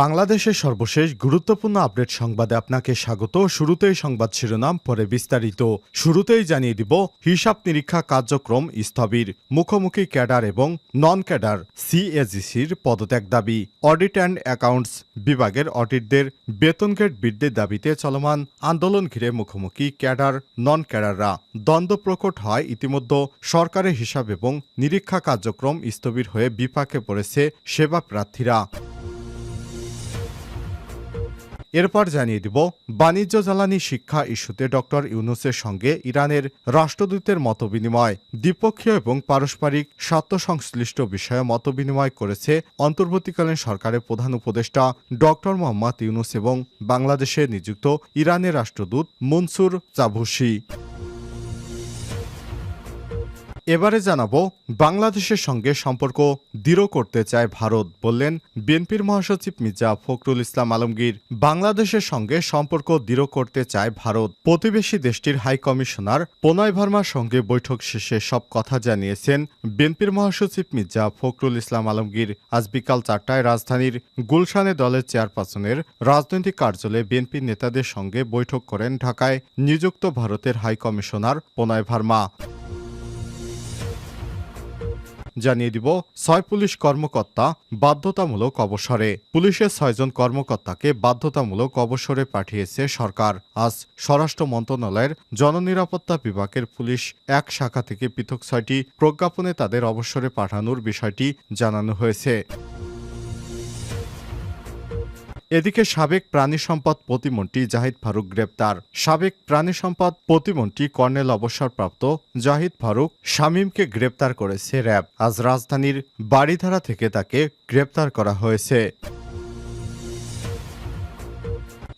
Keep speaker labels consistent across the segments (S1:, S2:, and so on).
S1: বাংলাদেশের সর্বশেষ গুরুত্বপূর্ণ আপডেট সংবাদে আপনাকে স্বাগত। শুরুতেই সংবাদ শিরোনাম, পরে বিস্তারিত। শুরুতেই জানিয়ে দিব, হিসাব নিরীক্ষা কার্যক্রম স্থবির, মুখোমুখি ক্যাডার এবং নন ক্যাডার সিএজিসির পদত্যাগ দাবি। অডিট অ্যান্ড অ্যাকাউন্টস বিভাগের অডিটদের বেতন গেট বৃদ্ধির দাবিতে চলমান আন্দোলন ঘিরে মুখোমুখি ক্যাডার নন ক্যাডাররা দ্বন্দ্ব প্রকট হয় ইতিমধ্যে। সরকারের হিসাব এবং নিরীক্ষা কার্যক্রম স্থবির হয়ে বিপাকে পড়েছে সেবা প্রার্থীরা এরপর জানিয়ে দিব, বাণিজ্য জ্বালানি শিক্ষা ইস্যুতে ডক্টর ইউনুসের সঙ্গে ইরানের রাষ্ট্রদূতের মতবিনিময়। দ্বিপক্ষীয় এবং পারস্পরিক স্বার্থ সংশ্লিষ্ট বিষয়ে মতবিনিময় করেছে অন্তর্বর্তীকালীন সরকারের প্রধান উপদেষ্টা ডক্টর মোহাম্মদ ইউনুস এবং বাংলাদেশে নিযুক্ত ইরানের রাষ্ট্রদূত মনসুর চাভুসি এবারে জানাব, বাংলাদেশের সঙ্গে সম্পর্ক দৃঢ় করতে চায় ভারত বললেন বিএনপির মহাসচিব মির্জা ফখরুল ইসলাম আলমগীর। বাংলাদেশের সঙ্গে সম্পর্ক দৃঢ় করতে চায় ভারত। প্রতিবেশী দেশটির হাই কমিশনার প্রণয় ভার্মার সঙ্গে বৈঠক শেষে সব কথা জানিয়েছেন বিএনপির মহাসচিব মির্জা ফখরুল ইসলাম আলমগীর। আজ বিকাল চারটায় রাজধানীর গুলশানে দলের চেয়ারপারসনের রাজনৈতিক কার্যালয়ে বিএনপির নেতাদের সঙ্গে বৈঠক করেন ঢাকায় নিযুক্ত ভারতের হাই কমিশনার প্রণয় ভার্মা। জানিয়ে দিব, ছয় পুলিশ কর্মকর্তা বাধ্যতামূলক অবসরে। পুলিশের ছয়জন কর্মকর্তাকে বাধ্যতামূলক অবসরে পাঠিয়েছে সরকার। আজ স্বরাষ্ট্র মন্ত্রণালয়ের জননিরাপত্তা বিভাগের পুলিশ এক শাখা থেকে পৃথক ছয়টি প্রজ্ঞাপনে তাদের অবসরে পাঠানোর বিষয়টি জানানো হয়েছে। এদিকে সাবেক প্রাণী সম্পদ প্রতিমন্ত্রী জাহিদ ফারুক গ্রেপ্তার। সাবেক প্রাণী সম্পদ প্রতিমন্ত্রী কর্নেল অবসরপ্রাপ্ত জাহিদ ফারুক শামীমকে গ্রেপ্তার করেছে র্যাব। আজ রাজধানীর বাড়িধারা থেকে তাকে গ্রেপ্তার করা হয়েছে।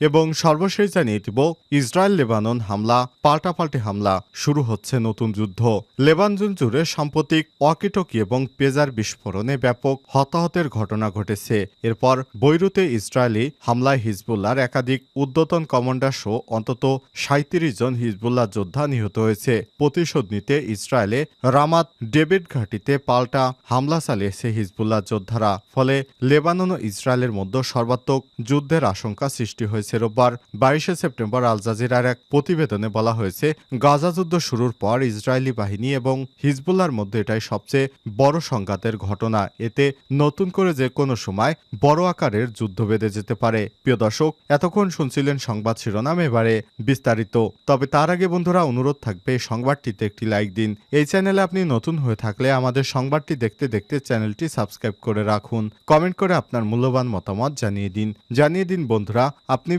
S1: এবং সর্বশেষ জানিয়ে দিব ইসরায়েল লেবানন হামলা, পাল্টাপাল্টি হামলা, শুরু হচ্ছে নতুন যুদ্ধ। লেবানন জুড়ে সাম্প্রতিক ওয়াকিটকি এবং পেজার বিস্ফোরণে ব্যাপক হতাহতের ঘটনা ঘটেছে। এরপর বৈরুতে ইসরায়েলি হামলায় হিজবুল্লার একাধিক উদ্যতন কমান্ডার সহ অন্তত সাঁত্রিশ জন হিজবুল্লাহ যোদ্ধা নিহত হয়েছে। প্রতিশোধ নিতে ইসরায়েলে রামাত ডেভিড ঘাটিতে পাল্টা হামলা চালিয়েছে হিজবুল্লাহ যোদ্ধারা। ফলে লেবানন ও ইসরায়েলের মধ্যে সর্বাত্মক যুদ্ধের আশঙ্কা সৃষ্টি হয়েছে। রোববার, বাইশে সেপ্টেম্বর আল জাজিরার এক প্রতিবেদনে বলা হয়েছে, গাজা যুদ্ধ শুরুর পর ইসরায়েলি বাহিনী এবং হিজবুল্লার মধ্যে এটাই সবচেয়ে বড় সংঘাতের ঘটনা। এতে নতুন করে যে কোনো সময় বড় আকারের যুদ্ধ বেঁধে যেতে পারে। প্রিয় দর্শক, এতক্ষণ শুনছিলেন সংবাদ শিরোনাম, এবারে বিস্তারিত। তবে তার আগে বন্ধুরা, অনুরোধ থাকবে সংবাদটিতে একটি লাইক দিন। এই চ্যানেলে আপনি নতুন হয়ে থাকলে আমাদের সংবাদটি দেখতে দেখতে চ্যানেলটি সাবস্ক্রাইব করে রাখুন। কমেন্ট করে আপনার মূল্যবান মতামত জানিয়ে দিন। জানিয়ে দিন বন্ধুরা, আপনি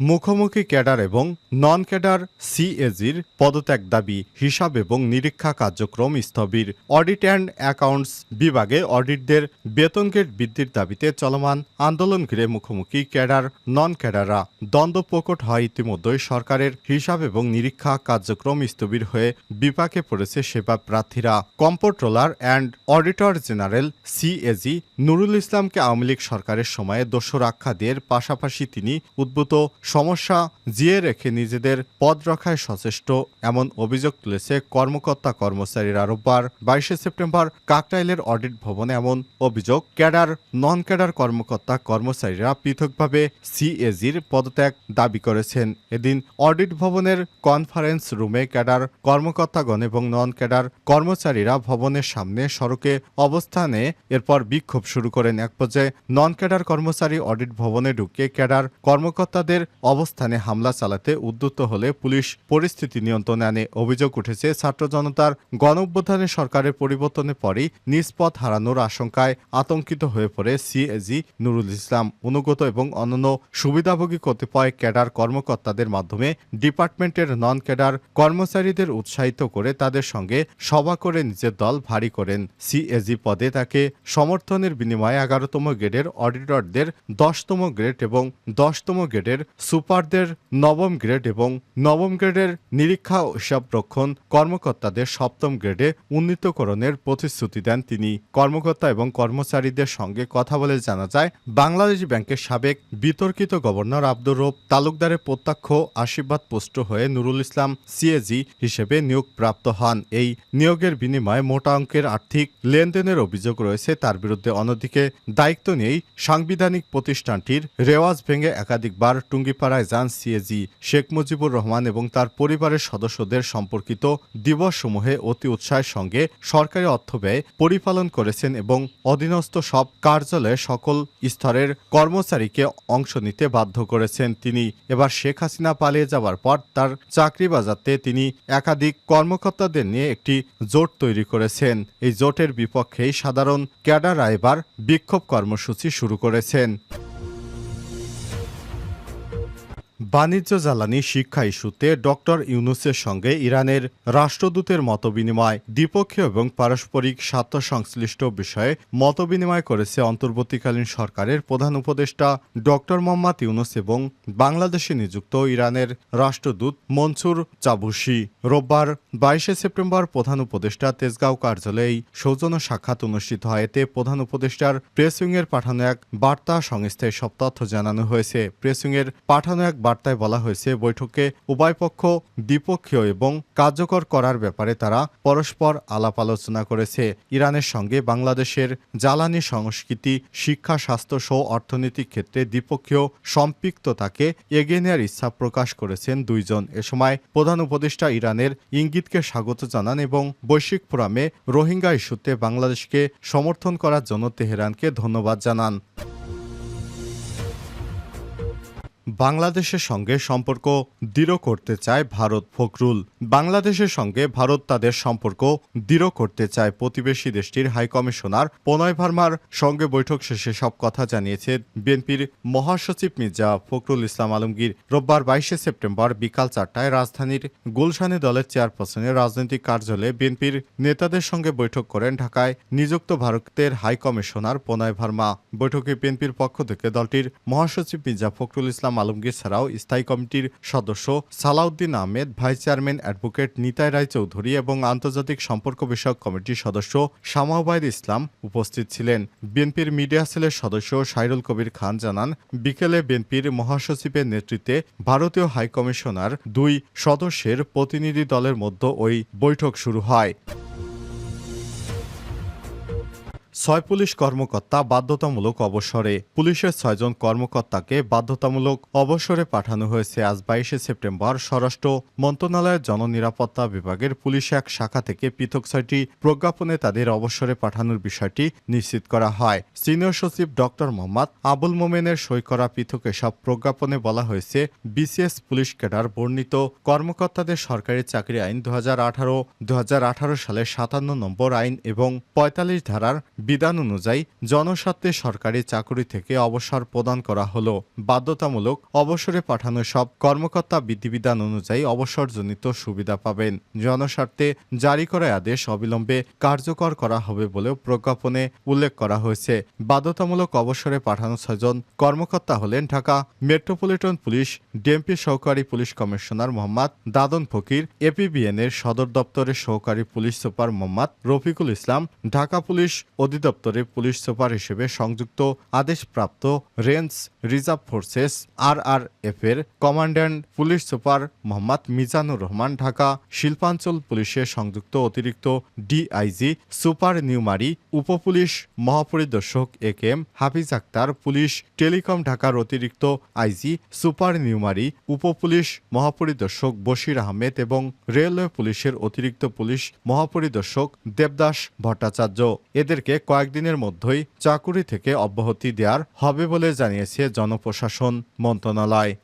S1: মুখোমুখি ক্যাডার এবং নন ক্যাডার সিএজির পদত্যাগ দাবি, হিসাব এবং নিরীক্ষা কার্যক্রম স্থবির। অডিট অ্যান্ড অ্যাকাউন্টস বিভাগে অডিটদের বেতন গেট বৃদ্ধির দাবিতে চলমান আন্দোলন ঘিরে মুখোমুখি ক্যাডার নন ক্যাডাররা দ্বন্দ্ব প্রকট হয় ইতিমধ্যেই সরকারের হিসাব এবং নিরীক্ষা কার্যক্রম স্থবির হয়ে বিপাকে পড়েছে সেবা প্রার্থীরা। Comptroller and auditor general CAG Nurul ইসলামকে আওয়ামী লীগ সরকারের সময়ে দস্যুর আখ্যা দিয়ে পাশাপাশি তিনি উদ্ভূত সমস্যা জিয়ে রেখে নিজেদের পদ রক্ষায় সচেষ্ট, এমন অভিযোগ তুলেছে কর্মকর্তা কর্মচারীরা রোববার বাইশে সেপ্টেম্বর কাকটাইলের অডিট ভবনে এমন অভিযোগ। ক্যাডার নন ক্যাডার কর্মকর্তা কর্মচারীরা পৃথকভাবে সিএজির পদত্যাগ দাবি করেছেন। এদিন অডিট ভবনের কনফারেন্স রুমে ক্যাডার, কর্মকর্তাগণ এবং নন ক্যাডার কর্মচারীরা ভবনের সামনে সড়কে অবস্থানে এরপর বিক্ষোভ শুরু করেন। এক পর্যায়ে নন ক্যাডার কর্মচারী অডিট ভবনে ঢুকে ক্যাডার কর্মকর্তাদের অবস্থানে হামলা চালাতে উদ্যুত হলে পুলিশ পরিস্থিতি নিয়ন্ত্রণে আনে। অভিযোগ উঠেছে, ছাত্র জনতার গণ সরকারের পরিবর্তনের পরই নিষ্পথ হারানোর আশঙ্কায় আতঙ্কিত হয়ে পড়ে সিএজি নুরুল ইসলাম। অনুগত এবং অন্যান্য সুবিধাভোগী কতিপয় ক্যাডার কর্মকর্তাদের মাধ্যমে ডিপার্টমেন্টের নন ক্যাডার কর্মচারীদের উৎসাহিত করে তাদের সঙ্গে সভা করে নিজের দল ভারী করেন। সিএজি পদে তাকে সমর্থনের বিনিময়ে এগারোতম গ্রেডের অডিটরদের দশতম গ্রেড এবং দশতম গ্রেডের সুপার সুপারদের নবম গ্রেড এবং নবম গ্রেডের নিরীক্ষা ও হিসাবরক্ষণ কর্মকর্তাদের সপ্তম গ্রেডে উন্নীতকরণের প্রতিশ্রুতি দেন তিনি। কর্মকর্তা এবং কর্মচারীদের সঙ্গে কথা বলে জানা যায়, বাংলাদেশ ব্যাংকের সাবেক বিতর্কিত গভর্নর আব্দুর রব তালুকদারের প্রত্যক্ষ আশীর্বাদ পোস্ট হয়ে নুরুল ইসলাম সিএজি হিসেবে নিয়োগ প্রাপ্ত হন। এই নিয়োগের বিনিময়ে মোটা অঙ্কের আর্থিক লেনদেনের অভিযোগ রয়েছে। তার বিরুদ্ধে অন্যদিকে দায়িত্ব নিয়েই সাংবিধানিক প্রতিষ্ঠানটির রেওয়াজ ভেঙে একাধিকবার টুঙ্গিপাড়ায় যান সিএজি শেখ মুজিবুর রহমান এবং তার পরিবারের সদস্যদের সম্পর্কিত দিবসসমূহে অতি উৎসাহের সঙ্গে সরকারি অর্থ ব্যয় পরিপালন করেছেন এবং অধীনস্থ সব কার্যালয়ে সকল স্তরের কর্মচারীকে অংশ নিতে বাধ্য করেছেন তিনি। এবার শেখ হাসিনা পালিয়ে যাওয়ার পর তার চাকরি বাজাতে তিনি একাধিক কর্মকর্তাদের নিয়ে একটি জোট তৈরি করেছেন। এই জোটের বিপক্ষেই সাধারণ ক্যাডার এবার বিক্ষোভ কর্মসূচি শুরু করেছেন। বাণিজ্য জ্বালানি শিক্ষা ইস্যুতে ডক্টর ইউনুসের সঙ্গে ইরানের রাষ্ট্রদূতের মতবিনিময়, দ্বিপক্ষীয় এবং পারস্পরিক স্বার্থ সংশ্লিষ্ট বিষয়ে মতবিনিময় করেছে অন্তর্বর্তীকালীন সরকারের প্রধান উপদেষ্টা ডক্টর মোহাম্মদ ইউনুস এবং বাংলাদেশে নিযুক্ত ইরানের রাষ্ট্রদূত মনসুর চাবুসি রোববার বাইশে সেপ্টেম্বর প্রধান উপদেষ্টা তেজগাঁও কার্যালয়ে সৌজন্য সাক্ষাৎ অনুষ্ঠিত হয়। এতে প্রধান উপদেষ্টার প্রেসউইংয়ের পাঠানো এক বার্তা সংস্থায় সব তথ্য জানানো হয়েছে। প্রেসউইংয়ের পাঠানো এক বার্তায় বলা হয়েছে, বৈঠকে উভয় পক্ষ দ্বিপক্ষীয় এবং কার্যকর করার ব্যাপারে তারা পরস্পর আলাপ আলোচনা করেছে। ইরানের সঙ্গে বাংলাদেশের জ্বালানি সংস্কৃতি, শিক্ষা, স্বাস্থ্য সহ অর্থনৈতিক ক্ষেত্রে দ্বিপক্ষীয় সম্পৃক্ততাকে এগিয়ে নেওয়ার ইচ্ছা প্রকাশ করেছেন দুইজন। এ সময় প্রধান উপদেষ্টা ইরানের ইঙ্গিতকে স্বাগত জানান এবং বৈশ্বিক ফোরামে রোহিঙ্গা ইস্যুতে বাংলাদেশকে সমর্থন করার জন্য তেহরানকে ধন্যবাদ জানান। বাংলাদেশের সঙ্গে সম্পর্ক দৃঢ় করতে চায় ভারত ফখরুল। বাংলাদেশের সঙ্গে ভারত তাদের সম্পর্ক দৃঢ় করতে চায় প্রতিবেশী দেশটির হাইকমিশনার প্রণয় ভার্মার সঙ্গে বৈঠক শেষে সব কথা জানিয়েছে বিএনপির মহাসচিব মির্জা ফখরুল ইসলাম আলমগীর। রোববার বাইশে সেপ্টেম্বর বিকাল চারটায় রাজধানীর গুলশানে দলের চেয়ারপারসনের রাজনৈতিক কার্যালয়ে বিএনপির নেতাদের সঙ্গে বৈঠক করেন ঢাকায় নিযুক্ত ভারতের হাইকমিশনার প্রণয় ভার্মা। বৈঠকে বিএনপির পক্ষ থেকে দলটির মহাসচিব মির্জা ফখরুল ইসলাম আলমগীর ছাড়াও স্থায়ী কমিটির সদস্য Salauddin Ahmed, vice chairman advocate Nitai Roy Chowdhury এবং আন্তর্জাতিক সম্পর্ক বিষয়ক কমিটির সদস্য শামাউবাইদ ইসলাম উপস্থিত ছিলেন। বিএনপির মিডিয়া সেলের সদস্য সাইরুল কবির খান জানান, বিকেলে বিএনপির মহাসচিবের নেতৃত্বে ভারতীয় হাইকমিশনার দুই সদস্যের প্রতিনিধি দলের মধ্যে ওই বৈঠক শুরু হয়। ছয় পুলিশ কর্মকর্তা বাধ্যতামূলক অবসরে। পুলিশের ছয়জন কর্মকর্তাকে বাধ্যতামূলক অবসরে পাঠানো হয়েছে আজ বাইশে সেপ্টেম্বর স্বরাষ্ট্র মন্ত্রণালয়ের জননিরাপত্তা বিভাগের পুলিশ এক শাখা থেকে পৃথক ছয়টি প্রজ্ঞাপনে তাদের অবসরে পাঠানোর বিষয়টি নিশ্চিত করা হয়। সিনিয়র সচিব ডক্টর মোহাম্মদ আবুল মোমেনের সই করা পৃথক এসব প্রজ্ঞাপনে বলা হয়েছে, বিসিএস পুলিশ ক্যাডার বর্ণিত কর্মকর্তাদের সরকারি চাকরি আইন দু হাজার আঠারো সালের সাতান্ন নম্বর আইন এবং পঁয়তাল্লিশ ধারার বিধান অনুযায়ী জনস্বার্থে সরকারি চাকরি থেকে অবসর প্রদান করা হলো। বাধ্যতামূলক অবসরে পাঠানো সব কর্মকর্তা বিধিবিধান অনুযায়ী অবসরজনিত সুবিধা পাবেন। জনস্বার্থে জারি করা আদেশ অবিলম্বে কার্যকর করা হবে বলেও প্রজ্ঞাপনে উল্লেখ করা হয়েছে। বাধ্যতামূলক অবসরে পাঠানো ছয়জন কর্মকর্তা হলেন ঢাকা মেট্রোপলিটন পুলিশ, ডিএমপি সহকারী police commissioner Mohammad Dadon Fakir APBN এর সদর দপ্তরের সহকারী police super Mohammad Rafiqul Islam, Dhaka police অধিদপ্তরে police super হিসেবে সংযুক্ত আদেশপ্রাপ্ত range reserve forces R R F এর commandant police super Mohammad Mizanur Rahman Dhaka, শিল্পাঞ্চল পুলিশের সংযুক্ত অতিরিক্ত ডিআইজি সুপার নিউমারি, উপপুলিশ মহাপরিদর্শক A K M Hafiz Akhtar, police telecom ঢাকার অতিরিক্ত আইজি সুপার নিউমারি, উপপুলিশ মহাপরিদর্শক বশির আহমেদ এবং রেলওয়ে পুলিশের অতিরিক্ত পুলিশ মহাপরিদর্শক দেবদাস ভট্টাচার্য। এদেরকে কয়েকদিনের মধ্যেই চাকুরি থেকে অব্যাহতি দেওয়ার হবে বলে জানিয়েছে জনপ্রশাসন মন্ত্রণালয়।